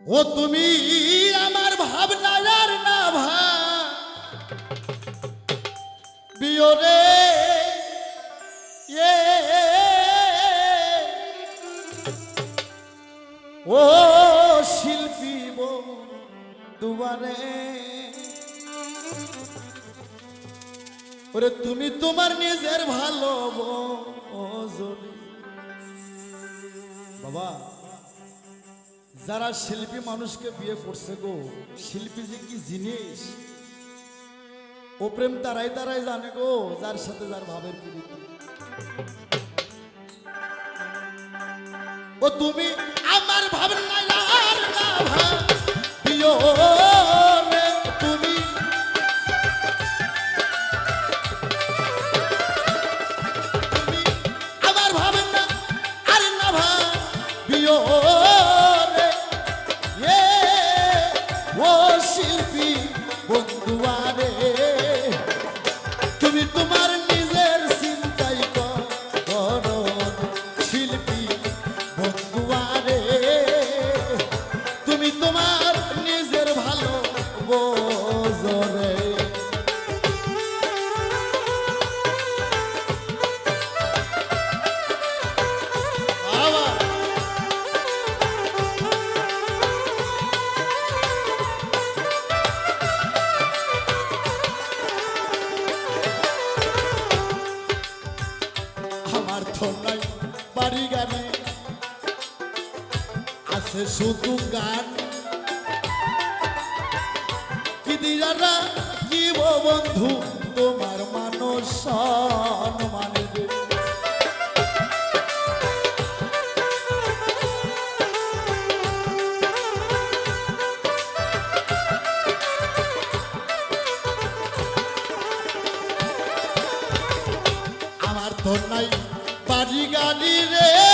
ও তুমি আমার ভাবনা আর না এ। ও শিল্পী দুবারে ওরে তুমি তোমার নিজের ভালো। বাবা। যারা শিল্পী মানুষকে বিয়ে করছে গো, শিল্পী যে কি জিনিস? ও প্রেম তারাই তারাই জানে গো, যার সাথে যার ভাবের প্রীতি। ও তুমি আমার ভাবনা আর না ভাবিও আছে শুধু গান। কি দিয়ারা কি বন্ধু তোমার মানুষ সম্মানে আমার তো নাই বাড়ি গাড়ি রে।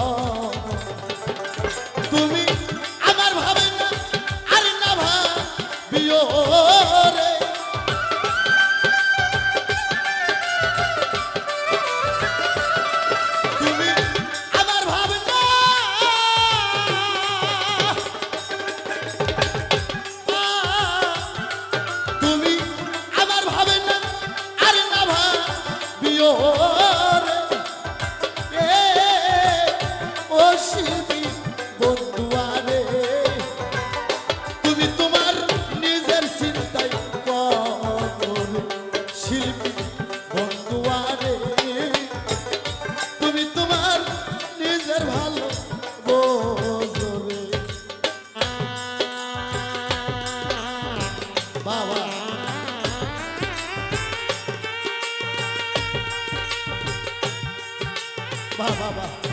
মানুষ বাবা বাবা তাই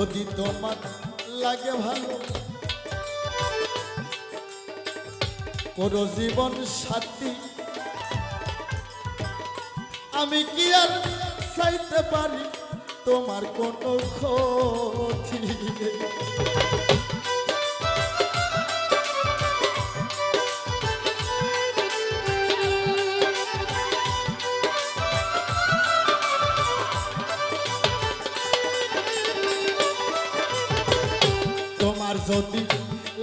যদি তোমার লাগে ভালো করো জীবন সাথী, আমি কি আর চাইতে পারি? তোমার কোনো ক্ষতি যদি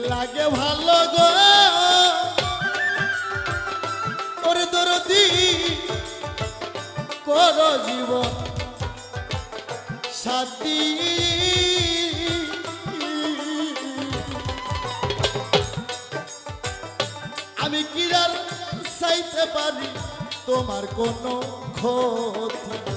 লাগে ভালো গো। ওরে দরদি কর জীবন সাথী। আমি কিরার চাইতে পারি? তোমার কোনো ক্ষতি।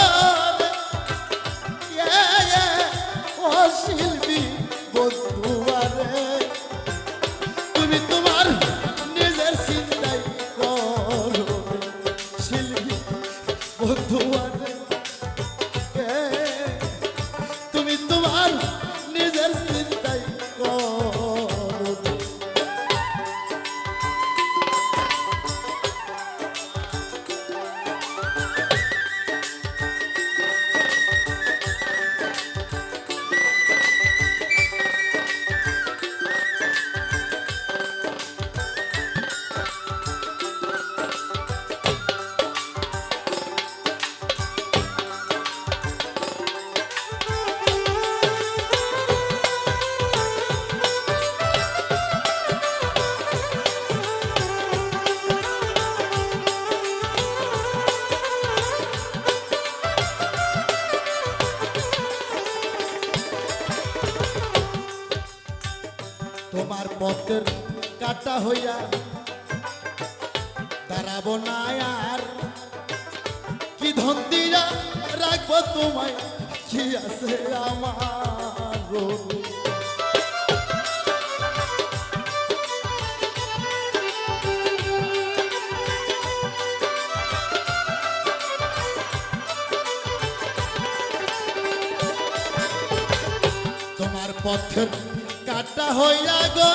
বন্ধু হ্যাঁ, তুমি তোমার তোমার পথের কাটা হইয়া দাঁড়াব না আর। কি ধন্দিরা রাখব তোমায়, কি আছে আমার পথের ঠাট্টা হইয়া গো।